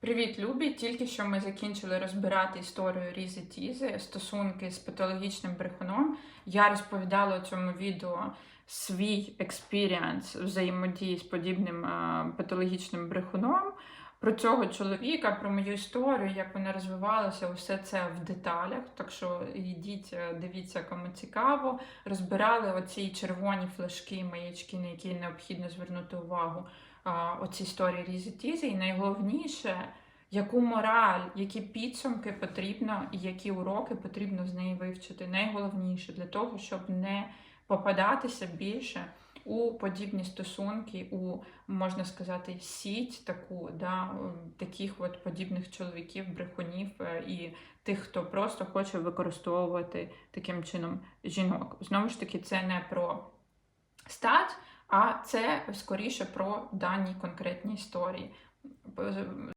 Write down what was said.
Привіт, любі! Тільки що ми закінчили розбирати історію Різи Тізи, стосунки з патологічним брехуном. Я розповідала у цьому відео свій експіріанс взаємодії з подібним е, патологічним брехуном. Про цього чоловіка, про мою історію, як вона розвивалася, усе це в деталях. Так що йдіть, е, дивіться, кому цікаво. Розбирали оці червоні флажки, маячки, на які необхідно звернути увагу оці історії Різі Тізі. І найголовніше, яку мораль, які підсумки потрібно і які уроки потрібно з неї вивчити. Найголовніше для того, щоб не попадатися більше у подібні стосунки, у можна сказати, сіть таку, да, таких от подібних чоловіків, брехунів е, і тих, хто просто хоче використовувати таким чином жінок. Знову ж таки, це не про стать, а це скоріше про дані конкретні історії.